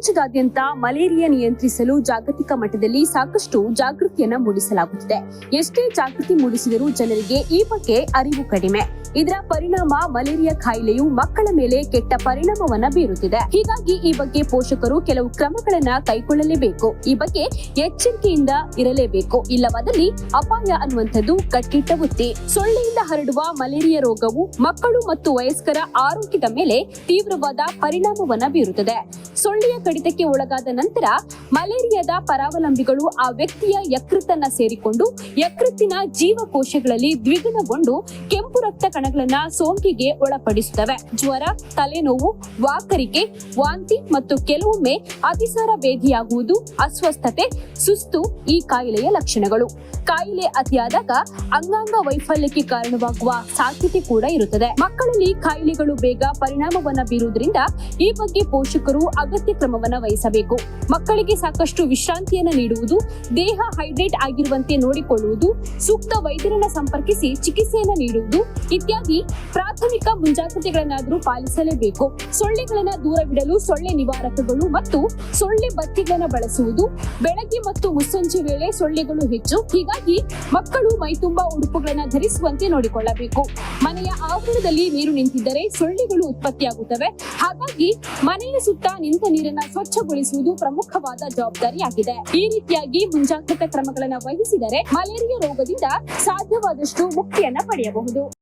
ಪ್ರಪಂಚದಾದ್ಯಂತ ಮಲೇರಿಯಾ ನಿಯಂತ್ರಿಸಲು ಜಾಗತಿಕ ಮಟ್ಟದಲ್ಲಿ ಸಾಕಷ್ಟು ಜಾಗೃತಿಯನ್ನ ಮೂಡಿಸಲಾಗುತ್ತಿದೆ. ಎಷ್ಟೇ ಜಾಗೃತಿ ಮೂಡಿಸಿದರೂ ಜನರಿಗೆ ಈ ಬಗ್ಗೆ ಅರಿವು ಕಡಿಮೆ. ಇದರ ಪರಿಣಾಮ ಮಲೇರಿಯಾ ಕಾಯಿಲೆಯು ಮಕ್ಕಳ ಮೇಲೆ ಕೆಟ್ಟ ಪರಿಣಾಮವನ್ನ ಬೀರುತ್ತಿದೆ. ಹೀಗಾಗಿ ಈ ಬಗ್ಗೆ ಪೋಷಕರು ಕೆಲವು ಕ್ರಮಗಳನ್ನ ಕೈಗೊಳ್ಳಲೇಬೇಕು. ಈ ಬಗ್ಗೆ ಎಚ್ಚರಿಕೆಯಿಂದ ಇರಲೇಬೇಕು. ಇಲ್ಲವಾದಲ್ಲಿ ಅಪಾಯ ಅನ್ನುವಂಥದ್ದು ಕಟ್ಟಿಟ್ಟ ಬುತ್ತಿ ಸೊಳ್ಳೆಯಿಂದ ಹರಡುವ ಮಲೇರಿಯಾ ರೋಗವು ಮಕ್ಕಳು ಮತ್ತು ವಯಸ್ಕರ ಆರೋಗ್ಯದ ಮೇಲೆ ತೀವ್ರವಾದ ಪರಿಣಾಮವನ್ನ ಬೀರುತ್ತದೆ. ಸೊಳ್ಳೆಯ ಕಡಿತಕ್ಕೆ ಒಳಗಾದ ನಂತರ ಮಲೇರಿಯಾದ ಪರಾವಲಂಬಿಗಳು ಆ ವ್ಯಕ್ತಿಯ ಯಕೃತ್ತನ್ನ ಸೇರಿಕೊಂಡು ಯಕೃತ್ತಿನ ಜೀವಕೋಶಗಳಲ್ಲಿ ದ್ವಿಗುಣಗೊಂಡು ಕೆಂಪು ರಕ್ತ ಕಣಗಳನ್ನ ಸೋಂಕಿಗೆ ಒಳಪಡಿಸುತ್ತವೆ. ಜ್ವರ, ತಲೆನೋವು ವಾಕರಿಕೆ ವಾಂತಿ ಮತ್ತು ಕೆಲವೊಮ್ಮೆ ಅತಿಸಾರ ಭೇದಿಯಾಗುವುದು ಅಸ್ವಸ್ಥತೆ, ಸುಸ್ತು ಈ ಕಾಯಿಲೆಯ ಲಕ್ಷಣಗಳು. ಕಾಯಿಲೆ ಅತಿಯಾದಾಗ ಅಂಗಾಂಗ ವೈಫಲ್ಯಕ್ಕೆ ಕಾರಣವಾಗುವ ಸಾಧ್ಯತೆ ಕೂಡ ಇರುತ್ತದೆ. ಮಕ್ಕಳಲ್ಲಿ ಕಾಯಿಲೆಗಳು ಬೇಗ ಪರಿಣಾಮವನ್ನ ಬೀರುವುದರಿಂದ ಈ ಬಗ್ಗೆ ಪೋಷಕರು ಅಗತ್ಯ ಕ್ರಮವನ್ನ ವಹಿಸಬೇಕು. ಮಕ್ಕಳಿಗೆ ಸಾಕಷ್ಟು ವಿಶ್ರಾಂತಿಯನ್ನ ನೀಡುವುದು, ದೇಹ ಹೈಡ್ರೇಟ್ ಆಗಿರುವಂತೆ ನೋಡಿಕೊಳ್ಳುವುದು, ಸೂಕ್ತ ವೈದ್ಯರನ್ನ ಸಂಪರ್ಕಿಸಿ ಚಿಕಿತ್ಸೆಯನ್ನ ನೀಡುವುದು ಇತ್ಯಾದಿ ಪ್ರಾಥಮಿಕ ಮುಂಜಾಗ್ರತೆಗಳನ್ನಾದರೂ ಪಾಲಿಸಲೇಬೇಕು. ಸೊಳ್ಳೆಗಳನ್ನ ದೂರವಿಡಲು ಸೊಳ್ಳೆ ನಿವಾರಕಗಳು ಮತ್ತು ಸೊಳ್ಳೆ ಬತ್ತಿಗಳನ್ನ ಬಳಸುವುದು. ಬೆಳಗ್ಗೆ ಮತ್ತು ಮುಸ್ಸಂಜೆ ವೇಳೆ ಸೊಳ್ಳೆಗಳು ಹೆಚ್ಚು. ಹೀಗಾಗಿ ಮಕ್ಕಳು ಮೈತುಂಬಾ ಉಡುಪುಗಳನ್ನ ಧರಿಸುವಂತೆ ನೋಡಿಕೊಳ್ಳಬೇಕು. ಮನೆಯ ಆವರಣದಲ್ಲಿ ನೀರು ನಿಂತಿದ್ದರೆ ಸೊಳ್ಳೆಗಳು ಉತ್ಪತ್ತಿಯಾಗುತ್ತವೆ. ಹಾಗಾಗಿ ಮನೆಯ ಸುತ್ತ ನಿಂತ ನೀರನ್ನ ಸ್ವಚ್ಛಗೊಳಿಸುವುದು ಪ್ರಮುಖವಾದ ಜವಾಬ್ದಾರಿಯಾಗಿದೆ. ಈ ರೀತಿಯಾಗಿ ಮುಂಜಾಗ್ರತಾ ಕ್ರಮಗಳನ್ನು ವಹಿಸಿದರೆ ಮಲೇರಿಯಾ ರೋಗದಿಂದ ಸಾಧ್ಯವಾದಷ್ಟು ಮುಕ್ತಿಯನ್ನ ಪಡೆಯಬಹುದು.